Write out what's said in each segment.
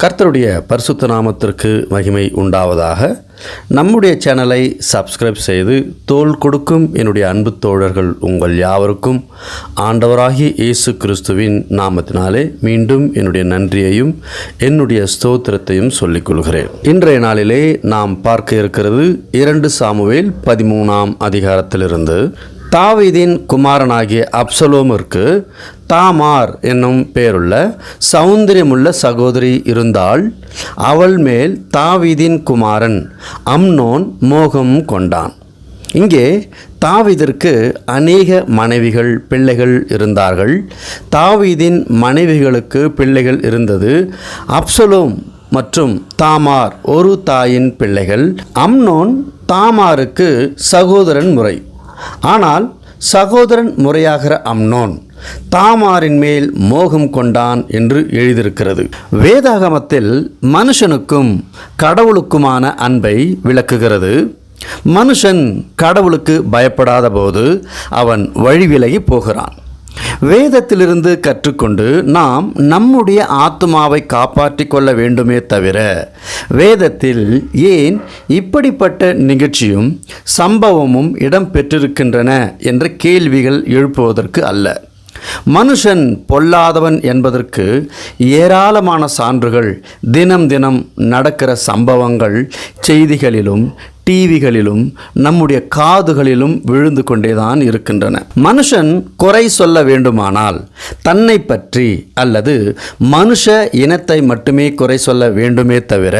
கர்த்தருடைய பரிசுத்த நாமத்திற்கு மகிமை உண்டாவதாக. நம்முடைய சேனலை சப்ஸ்கிரைப் செய்து தோல் கொடுக்கும் என்னுடைய அன்பு தோழர்கள் உங்கள் யாவருக்கும் ஆண்டவராகிய இயேசு கிறிஸ்துவின் நாமத்தினாலே மீண்டும் என்னுடைய நன்றியையும் என்னுடைய ஸ்தோத்திரத்தையும் சொல்லிக் கொள்கிறேன். இன்றைய நாளிலே நாம் பார்க்க இருக்கிறது இரண்டு சாமுவேல் பதிமூணாம் அதிகாரத்திலிருந்து. தாவீதின் குமாரனாகிய அப்சலோமிற்கு தாமார் என்னும் பெயருள்ள சௌந்தரியமுள்ள சகோதரி இருந்தால் அவள் மேல் தாவிதின் குமாரன் அம்னோன் மோகம் கொண்டான். இங்கே தாவீதிற்கு அநேக மனைவிகள் பிள்ளைகள் இருந்தார்கள். தாவீதின் மனைவிகளுக்கு பிள்ளைகள் இருந்தது. அப்சலோம் மற்றும் தாமார் ஒரு தாயின் பிள்ளைகள். அம்னோன் தாமாருக்கு சகோதரன் முறை. ஆனால் சகோதரன் முறையாகிற அம்னோன் தாமாரின் மேல் மோகம் கொண்டான் என்று எழுதியிருக்கிறது. வேதாகமத்தில் மனுஷனுக்கும் கடவுளுக்குமான அன்பை விளக்குகிறது. மனுஷன் கடவுளுக்கு பயப்படாத போது அவன் வழிவிலகி போகிறான். வேதத்திலிருந்து கற்றுக்கொண்டு நாம் நம்முடைய ஆத்மாவை காப்பாற்றிக் கொள்ள வேண்டுமே தவிர வேதத்தில் ஏன் இப்படிப்பட்ட நிகழ்ச்சியும் சம்பவமும் இடம்பெற்றிருக்கின்றன என்ற கேள்விகள் எழுப்புவதற்கு அல்ல. மனுஷன் பொல்லாதவன் என்பதற்கு ஏராளமான சான்றுகள் தினம் தினம் நடக்கிற சம்பவங்கள் செய்திகளிலும் டிவிகளிலும் நம்முடைய காதுகளிலும் விழுந்து கொண்டேதான் இருக்கின்றன. மனுஷன் குறை சொல்ல வேண்டுமானால் தன்னை பற்றி அல்லது மனுஷ இனத்தை மட்டுமே குறை சொல்ல வேண்டுமே தவிர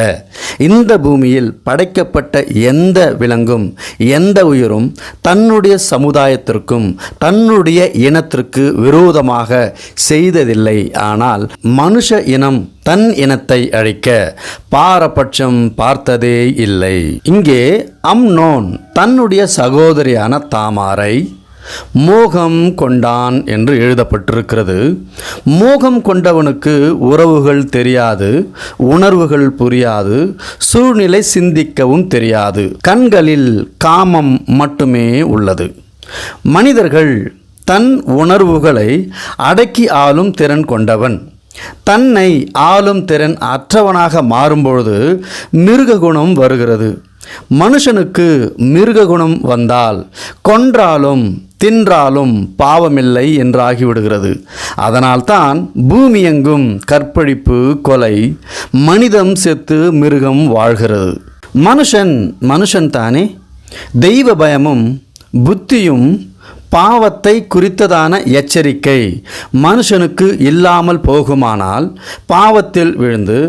இந்த பூமியில் படைக்கப்பட்ட எந்த விலங்கும் எந்த உயிரும் தன்னுடைய சமுதாயத்திற்கும் தன்னுடைய இனத்திற்கு விரோதமாக செய்ததில்லை. ஆனால் மனுஷ இனம் தன் இனத்தை அழிக்க பாரபட்சம் பார்த்ததே இல்லை. இங்கே அம்னோன் தன்னுடைய சகோதரியான தாமாரை மோகம் கொண்டான் என்று எழுதப்பட்டிருக்கிறது. மோகம் கொண்டவனுக்கு உறவுகள் தெரியாது உணர்வுகள் புரியாது சூழ்நிலை சிந்திக்கவும் தெரியாது. கண்களில் காமம் மட்டுமே உள்ளது. மனிதர்கள் தன் உணர்வுகளை அடக்கி ஆளும் திறன் கொண்டவன். தன்னை ஆளும் திறன் அற்றவனாக மாறும்பொழுது மிருக குணம் வருகிறது. மனுஷனுக்கு மிருக குணம் வந்தால் கொன்றாலும் தின்றாலும் பாவமில்லை என்றாகிவிடுகிறது. அதனால்தான் பூமியெங்கும் கற்பழிப்பு கொலை மனிதம் செத்து மிருகம் வாழ்கிறது. மனுஷன் மனுஷன் தானே தெய்வ பயமும் புத்தியும் பாவத்தை குறித்ததான எச்சரிக்கை. மனுஷனுக்கு இல்லாமல் போகுமானால் பாவத்தில் விழுந்து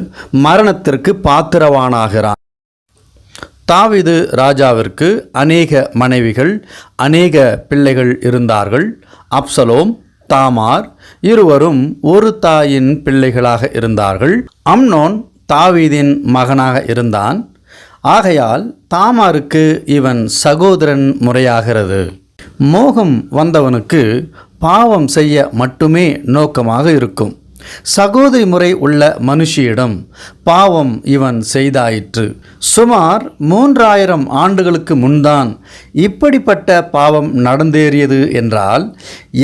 மரணத்திற்கு பாத்திரவானாகிறான். தாவீது ராஜாவிற்கு அநேக மனைவிகள் அநேக பிள்ளைகள் இருந்தார்கள். அப்சலோம் தாமார் இருவரும் ஒரு தாயின் பிள்ளைகளாக இருந்தார்கள். அம்னோன் தாவீதின் மகனாக இருந்தான். ஆகையால் தாமாருக்கு இவன் சகோதரன் முறையாகிறது. மோகம் வந்தவனுக்கு பாவம் செய்ய மட்டுமே நோக்கமாக இருக்கும். சகோதரி முறை உள்ள மனுஷியிடம் பாவம் இவன் செய்தாயிற்று. சுமார் மூன்றாயிரம் ஆண்டுகளுக்கு முன்தான் இப்படிப்பட்ட பாவம் நடந்தேறியது என்றால்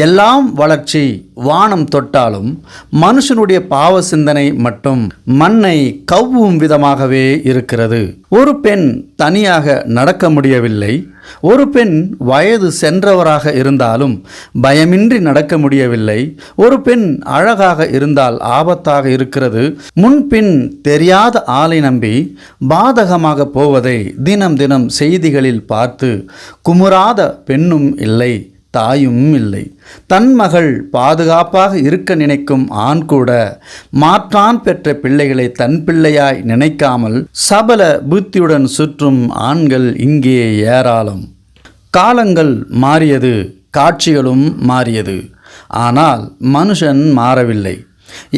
எல்லாம் வளர்ச்சி வானம் தொட்டாலும் மனுஷனுடைய பாவ சிந்தனை மட்டும் மண்ணை கவ்வும் விதமாகவே இருக்கிறது. ஒரு பெண் தனியாக நடக்க முடியவில்லை. ஒரு பெண் வயது சென்றவராக இருந்தாலும் பயமின்றி நடக்க முடியவில்லை. ஒரு பெண் அழகாக இருந்தால் ஆபத்தாக இருக்கிறது. முன்பின் தெரியாத ஆளை நம்பி பாதகமாக போவதை தினம் தினம் செய்திகளில் பார்த்து குமுறாத பெண்ணும் இல்லை தாயும் இல்லை. தன் மகள் பாதுகாப்பாக இருக்க நினைக்கும் ஆண் கூட மாற்றான் பெற்ற பிள்ளைகளை தன் பிள்ளையாய் நினைக்காமல் சபல புத்தியுடன் சுற்றும் ஆண்கள் இங்கே ஏராளம். காலங்கள் மாறியது காட்சிகளும் மாறியது. ஆனால் மனுஷன் மாறவில்லை.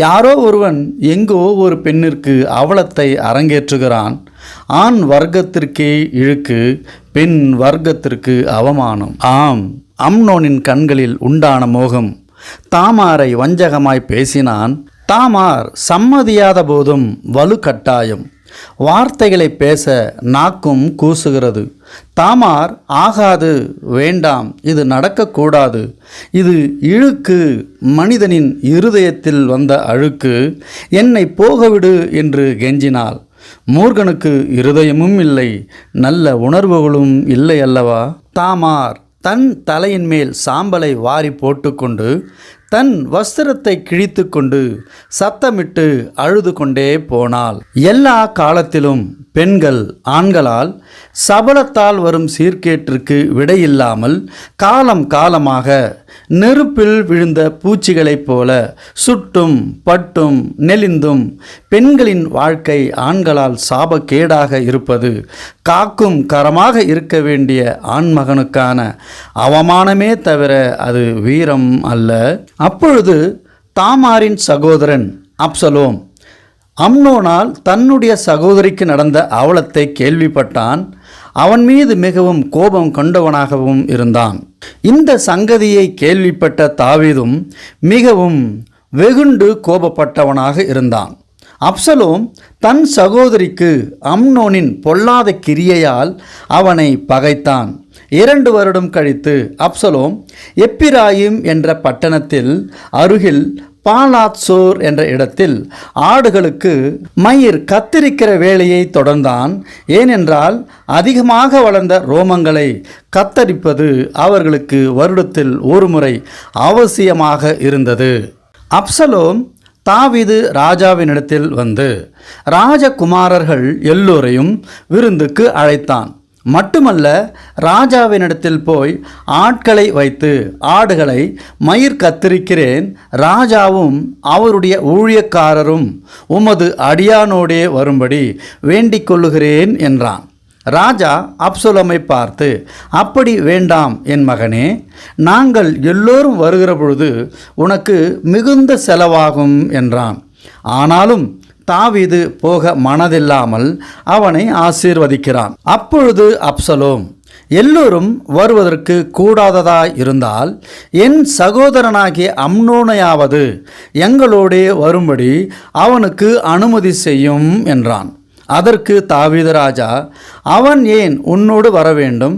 யாரோ ஒருவன் எங்கோ ஒரு பெண்ணிற்கு அவலத்தை அரங்கேற்றுகிறான். ஆண் வர்க்கத்திற்கே இழுக்கு பெண் வர்க்கத்திற்கு அவமானம். ஆம் அம்னோனின் கண்களில் உண்டான மோகம். தாமாரை வஞ்சகமாய் பேசினான் தாமார் சம்மதியாத போதும் வலு கட்டாயம். வார்த்தைகளை பேச நாக்கும் கூசுகிறது. தாமார் ஆகாது வேண்டாம் இது நடக்கக்கூடாது இது இழுக்கு மனிதனின் இருதயத்தில் வந்த அழுக்கு என்னை போகவிடு என்று கெஞ்சினாள். மூர்கனுக்கு இருதயமும் இல்லை நல்ல உணர்வுகளும் இல்லை அல்லவா? தாமார் தன் தலையின் மேல் சாம்பலை வாரி போட்டுக்கொண்டு தன் வஸ்திரத்தை கிழித்து கொண்டு சத்தமிட்டு அழுது கொண்டே போனாள். எல்லா காலத்திலும் பெண்கள் ஆண்களால் சபலத்தால் வரும் சீர்கேட்டிற்கு விடையில்லாமல் காலம் காலமாக நெருப்பில் விழுந்த பூச்சிகளைப் போல சுட்டும் பட்டும் நெளிந்தும் பெண்களின் வாழ்க்கை ஆண்களால் சாபக்கேடாக இருப்பது காக்கும் கரமாக இருக்க வேண்டிய ஆண்மகனுக்கான அவமானமே தவிர அது வீரம் அல்ல. அப்பொழுது தாமாரின் சகோதரன் அப்சலோம் அம்னோனால் தன்னுடைய சகோதரிக்கு நடந்த அவலத்தை கேள்விப்பட்டான். அவன் மீது மிகவும் கோபம் கொண்டவனாகவும் இருந்தான். இந்த சங்கதியை கேள்விப்பட்ட தாவீதும் மிகவும் வெகுண்டு கோபப்பட்டவனாக இருந்தான். அப்சலோம் தன் சகோதரிக்கு அம்னோனின் பொல்லாத கிரியையால் அவனை பகைத்தான். இரண்டு வருடம் கழித்து அப்சலோம் எப்பிராயிம் என்ற பட்டணத்தில் அருகில் பாலாத்சோர் என்ற இடத்தில் ஆடுகளுக்கு மயிர் கத்திரிக்கிற வேலையை தொடர்ந்தான். ஏனென்றால் அதிகமாக வளர்ந்த ரோமங்களை கத்தரிப்பது அவர்களுக்கு வருடத்தில் ஒரு முறை அவசியமாக இருந்தது. அப்சலோம் தாவீது ராஜாவினிடத்தில் வந்து ராஜகுமாரர்கள் எல்லோரையும் விருந்துக்கு அழைத்தான். மட்டுமல்ல ராஜாவினிடத்தில் போய் ஆட்களை வைத்து ஆடுகளை மயிர் கத்திருக்கிறேன். ராஜாவும் அவருடைய ஊழியக்காரரும் உமது அடியானோடே வரும்படி வேண்டிக் கொள்ளுகிறேன் என்றான். ராஜா அப்சுலமை பார்த்து அப்படி வேண்டாம் என் மகனே நாங்கள் எல்லோரும் வருகிற பொழுது உனக்கு மிகுந்த செலவாகும் என்றான். ஆனாலும் தாவீது போக மனதில்லாமல் அவனை ஆசீர்வதிக்கிறான். அப்பொழுது அப்சலோம் எல்லோரும் வருவதற்கு கூடாததாய் இருந்தால் என் சகோதரனாகிய அம்னோனையாவது எங்களோடே வரும்படி அவனுக்கு அனுமதி செய்யும் என்றான். அதற்கு தாவீது ராஜா அவன் ஏன் உன்னோடு வர வேண்டும்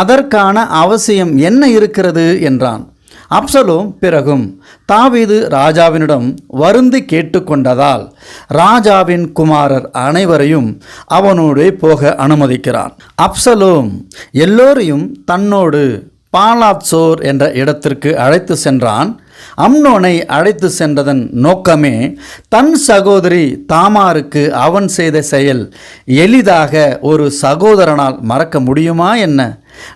அதற்கான அவசியம் என்ன இருக்கிறது? என்றான். அப்சலோம் பிறகும். தாவீது ராஜாவினிடம் வருந்தி கேட்டுக்கொண்டதால் ராஜாவின் குமாரர் அனைவரையும் அவனோடு போக அனுமதிக்கிறான். அப்சலோம் எல்லோரையும் தன்னோடு பாலாத்சோர் என்ற இடத்திற்கு அழைத்து சென்றான். அம்னோனை அழைத்து சென்றதன் நோக்கமே தன் சகோதரி தாமாருக்கு அவன் செய்த செயல் எளிதாக ஒரு சகோதரனால் மறக்க முடியுமா என்ன?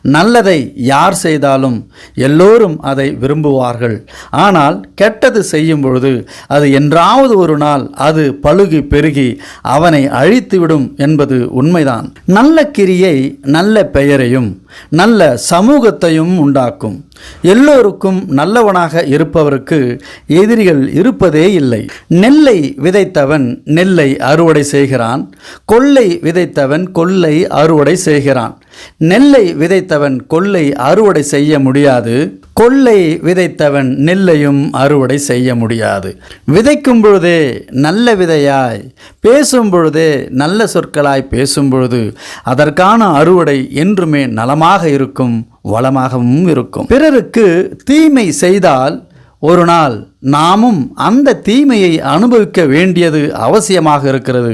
நல்லதை யார் செய்தாலும் எல்லோரும் அதை விரும்புவார்கள். ஆனால் கெட்டது செய்யும் பொழுது அது என்றாவது ஒரு நாள் அது பழுகி பெருகி அவனை அழித்துவிடும் என்பது உண்மைதான். நல்ல கிரியை நல்ல பெயரையும் நல்ல சமூகத்தையும் உண்டாக்கும். எல்லோருக்கும் நல்லவனாக இருப்பவருக்கு எதிரிகள் இருப்பதே இல்லை. நெல்லை விதைத்தவன் நெல்லை அறுவடை செய்கிறான். கொள்ளை விதைத்தவன் கொள்ளை அறுவடை செய்கிறான். நெல்லை விதைத்தவன் கொள்ளை அறுவடை செய்ய முடியாது. கொள்ளை விதைத்தவன் நெல்லையும் அறுவடை செய்ய முடியாது. விதைக்கும் பொழுதே நல்ல விதையாய் பேசும் பொழுதே நல்ல சொற்களாய் பேசும் பொழுது அதற்கான அறுவடை என்றுமே நலமாக இருக்கும் வளமாகவும் இருக்கும். பிறருக்கு தீமை செய்தால் ஒரு நாள் நாமும் அந்த தீமையை அனுபவிக்க வேண்டியது அவசியமாக இருக்கிறது.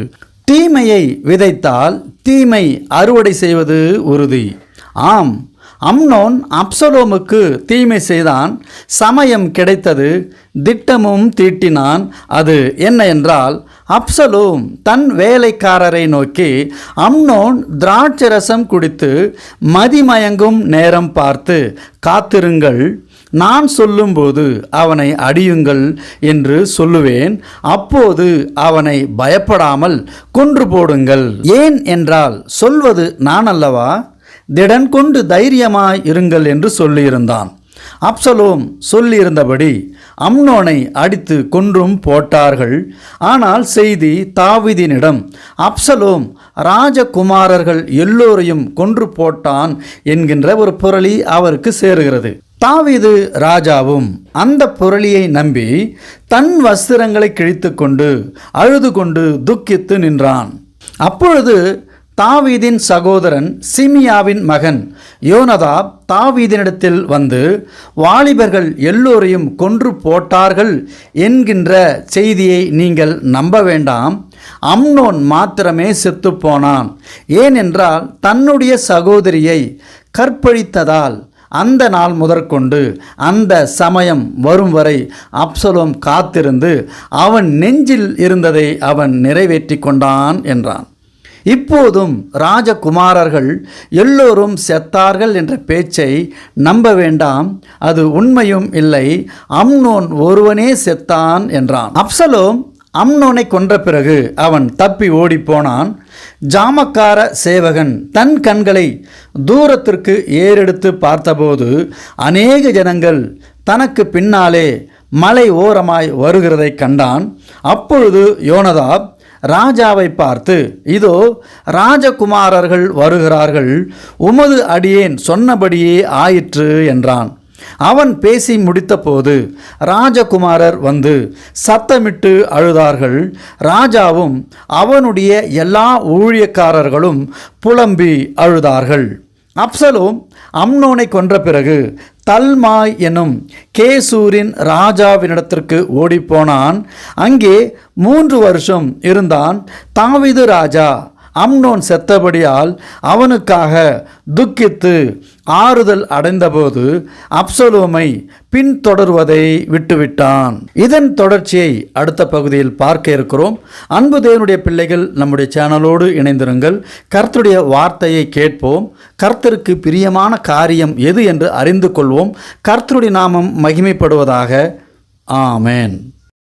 தீமையை விதைத்தால் தீமை அறுவடை செய்வது உறுதி. ஆம் அம்னோன் அப்சலோமுக்கு தீமை செய்தான் சமயம் கிடைத்தது திட்டமும் தீட்டினான் அது என்ன என்றால் அப்சலோம் தன் வேலைக்காரரை நோக்கி அம்னோன் திராட்சரசம் குடித்து மதிமயங்கும் நேரம் பார்த்து காத்திருங்கள் நான் சொல்லும்போது அவனை அடியுங்கள் என்று சொல்லுவேன். அப்போது அவனை பயப்படாமல் கொன்று போடுங்கள். ஏன் என்றால் சொல்வது நான் அல்லவா? திடன் கொண்டு தைரியமாய் இருங்கள் என்று சொல்லியிருந்தான். அப்சலோம் சொல்லியிருந்தபடி அம்னோனை அடித்து கொன்றும் போட்டார்கள். ஆனால் செய்தி தாவிதினிடம் அப்சலோம் ராஜகுமாரர்கள் எல்லோரையும் கொன்று போட்டான் என்கின்ற ஒரு புரளி அவருக்கு சேருகிறது. தாவீது ராஜாவும் அந்த புரளியை நம்பி தன் வஸ்திரங்களை கிழித்து கொண்டு அழுது கொண்டு துக்கித்து நின்றான். அப்பொழுது தாவீதின் சகோதரன் சிமியாவின் மகன் யோனதாப் தாவீதினிடத்தில் வந்து வாலிபர்கள் எல்லோரையும் கொன்று போட்டார்கள் என்கின்ற செய்தியை நீங்கள் நம்ப வேண்டாம். அம்னோன் மாத்திரமே செத்துப்போனான். ஏனென்றால் தன்னுடைய சகோதரியை கற்பழித்ததால் அந்த நாள் முதற்கொண்டு அந்த சமயம் வரும் வரை அப்சலோம் காத்திருந்து அவன் நெஞ்சில் இருந்ததை அவன் நிறைவேற்றி கொண்டான் என்றான். இப்போதும் ராஜகுமாரர்கள் எல்லோரும் செத்தார்கள் என்ற பேச்சை நம்ப வேண்டாம் அது உண்மையும் இல்லை அம்னோன் ஒருவனே செத்தான் என்றான். அப்சலோம் அம்னோனை கொன்ற பிறகு அவன் தப்பி ஓடிப்போனான். ஜாமக்கார சேவகன் தன் கண்களை தூரத்திற்கு ஏறெடுத்து பார்த்தபோது அநேக ஜனங்கள் தனக்கு பின்னாலே மலை ஓரமாய் வருகிறதைக் கண்டான். அப்பொழுது யோனதாப் ராஜாவை பார்த்து இதோ ராஜகுமாரர்கள் வருகிறார்கள். உமது அடியேன் சொன்னபடியே ஆயிற்று என்றான். அவன் பேசி முடித்தபோது ராஜகுமாரர் வந்து சத்தமிட்டு அழுதார்கள். ராஜாவும் அவனுடைய எல்லா ஊழியக்காரர்களும் புலம்பி அழுதார்கள். அப்சலோம் அம்னோனை கொன்ற பிறகு தல்மாய் எனும் கேசூரின் ராஜாவினிடத்திற்கு ஓடிப்போனான். அங்கே மூன்று வருஷம் இருந்தான் தாவிது ராஜா. அம்னோன் செத்தபடியால் அவனுக்காக துக்கித்து ஆறுதல் அடைந்தபோது அப்சலோமை பின்தொடர்வதை விட்டுவிட்டான். இதன் தொடர்ச்சியை அடுத்த பகுதியில் பார்க்க இருக்கிறோம். அன்பு தேவனுடைய பிள்ளைகள் நம்முடைய சேனலோடு இணைந்திருங்கள். கர்த்தருடைய வார்த்தையை கேட்போம். கர்த்தருக்கு பிரியமான காரியம் எது என்று அறிந்து கொள்வோம். கர்த்தருடைய நாமம் மகிமைப்படுவதாக. ஆமேன்.